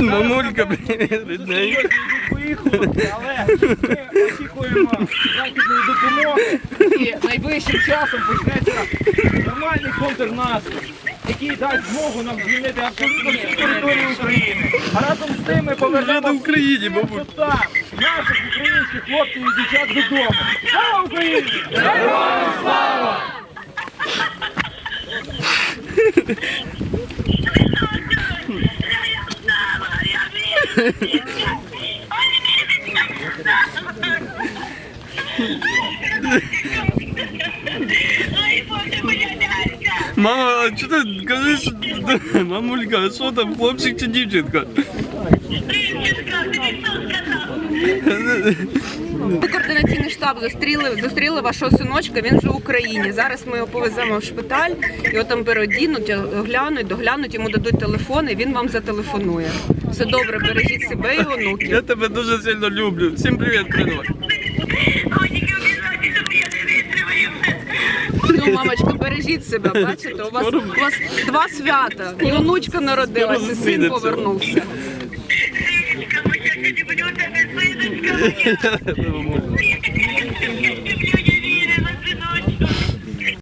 Мамулька, привіт, рідненька. Поїхали, але ми очікуємо західної допомоги і найближчим часом почнеться нормальний контрнаступ, який дасть змогу нам звільнити абсолютно всю територію України. А разом з тим ми повернемо в Україні, бабуль. там, наших українських хлопців і дівчат додому. Слава Україні! Героям слава! Мама, а що ти кажеш? Мамулька, а що там, хлопчик чи дівчинка? Координаційний штаб зустріли, зустріли вашого синочка, він вже в Україні. Зараз ми його повеземо в шпиталь, його там переодінуть, оглянуть, доглянуть, йому дадуть телефон і він вам зателефонує. Все добре, бережіть себе і онуків. Я тебе дуже сильно люблю. Всім привіт, передавай. Ну, мамочка, бережіть себе, бачите, у вас, у вас два свята. І онучка народилася, і син повернувся. Мамулька.